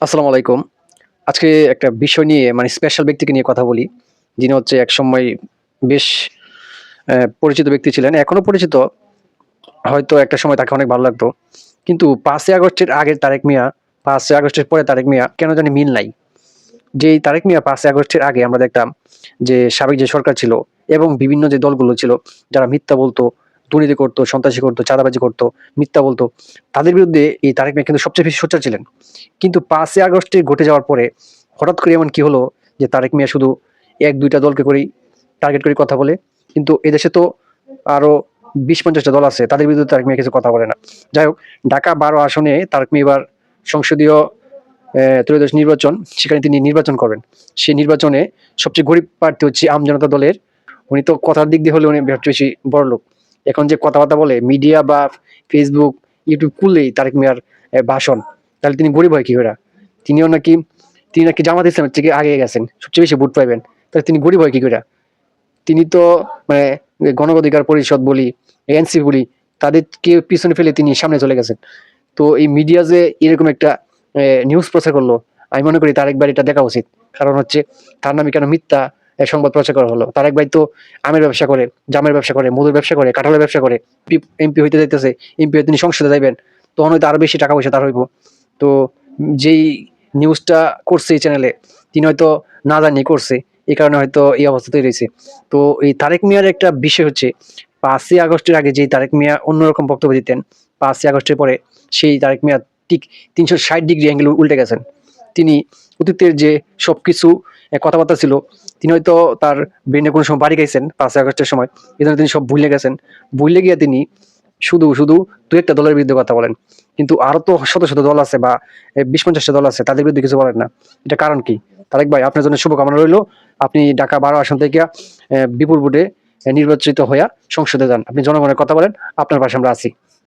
আসসালামু আলাইকুম। আজকে একটা বিষয় নিয়ে মানে স্পেশাল ব্যক্তিকে নিয়ে কথা বলি। যিনি হচ্ছে এক সময় বেশ পরিচিত ব্যক্তি ছিলেন। এখনও পরিচিত। হয়তো একটা সময় তাকে অনেক ভালো লাগতো। কিন্তু পাঁচই আগস্টের আগের তারেক মিয়া, পাঁচই আগস্টের পরে তারেক মিয়া কেন জানি মিল নাই। যে তারেক মিয়া পাঁচই আগস্টের আগে আমরা দেখতাম যে সাবেক যে সরকার ছিল এবং বিভিন্ন যে দলগুলো ছিল, যারা মিথ্যা বলতো দুর্নীতি করতো, সন্ত্রাসী করতো, চাঁদাবাজি করতো, মিথ্যা বলতো। তাদের বিরুদ্ধে এই তারেক মিয়া কিন্তু সবচেয়ে বেশি সোচ্চার ছিলেন। কিন্তু পাঁচই আগস্টে ঘটে যাওয়ার পরে হঠাৎ করে এমন কি হলো যে তারেক মিয়া শুধু এক, দুইটা দলকে করেই টার্গেট করে কথা বলে। কিন্তু এদেশে তো আরও বিশ, পঞ্চাশটা দল আছে, তাদের বিরুদ্ধে তারেক মিয়া কিছু কথা বলে না। যাই হোক, ঢাকা বারো আসনে তারেক মিয়া এবার সংসদীয় ত্রয়োদশ নির্বাচন, সেখানে তিনি নির্বাচন করবেন। সেই নির্বাচনে সবচেয়ে গরিব প্রার্থী হচ্ছে আম জনতা দলের। উনি তো কথার দিক দিয়ে হলে উনি বেশি বড় লোক এখন যে কথাবার্তা বলে মিডিয়া বা ফেসবুক ইউটিউব খুললেই তারেক মিয়ার ভাষণ, তাহলে তিনি গরিব হয় কি করে তিনিও নাকি, তিনি নাকি জামাত ইসলামের থেকে আগে গেছেন, সবচেয়ে বেশি ভোট পাইবেন, তাহলে তিনি গরিব হয় কি করে তিনি তো মানে গণ অধিকার পরিষদ বলি এনসি বলি তাদেরকে পিছনে ফেলে তিনি সামনে চলে গেছেন। তো এই মিডিয়া যে এরকম একটা নিউজ প্রচার করল, আমি মনে করি তার একবার এটা দেখা উচিত। কারণ হচ্ছে তার নামে কেন মিথ্যা সংবাদ প্রচার করা হলো। তার এক ভাই তো আমের ব্যবসা করে, জামের ব্যবসা করে, মধুর ব্যবসা করে, কাঁঠালের ব্যবসা করে এমপি হইতে যাইতেছে এমপি হয়ে তিনি সংসদে যাইবেন, তখন হয়তো আরও বেশি টাকা পয়সা তার হইব। তো যেই নিউজটা করছে এই চ্যানেলে তিনি হয়তো না জানিয়ে করছে, এই কারণে হয়তো এই অবস্থা তৈরি হয়েছে। তো এই তারেক মিয়ার একটা বিষয় হচ্ছে, পাঁচই আগস্টের আগে যেই তারেক মিয়া অন্যরকম বক্তব্য দিতেন, পাঁচই আগস্টের পরে সেই তারেক মিয়া ঠিক তিনশো ষাট ডিগ্রি অ্যাঙ্গেল উল্টে গেছেন। তিনি অতীতের যে সব কিছু কথাবার্তা ছিল, তিনি হয়তো তার ব্রেনে কোনো সময় বাড়ি গেছেন পাঁচই আগস্টের সময়। এই জন্য তিনি সব ভুলে গেছেন। ভুলে গিয়ে তিনি শুধু শুধু দু একটা দলের বিরুদ্ধে কথা বলেন। কিন্তু আরও তো শত শত দল আছে বা বিশ পঞ্চাশটা দল আছে, তাদের বিরুদ্ধে কিছু বলেন না। এটা কারণ কি? তারেক ভাই, আপনার জন্য শুভকামনা রইল। আপনি ঢাকা বারো আসন থেকে বিপুল ভোটে নির্বাচিত হইয়া সংসদে যান। আপনি জনগণের কথা বলেন, আপনার পাশে আমরা আছি।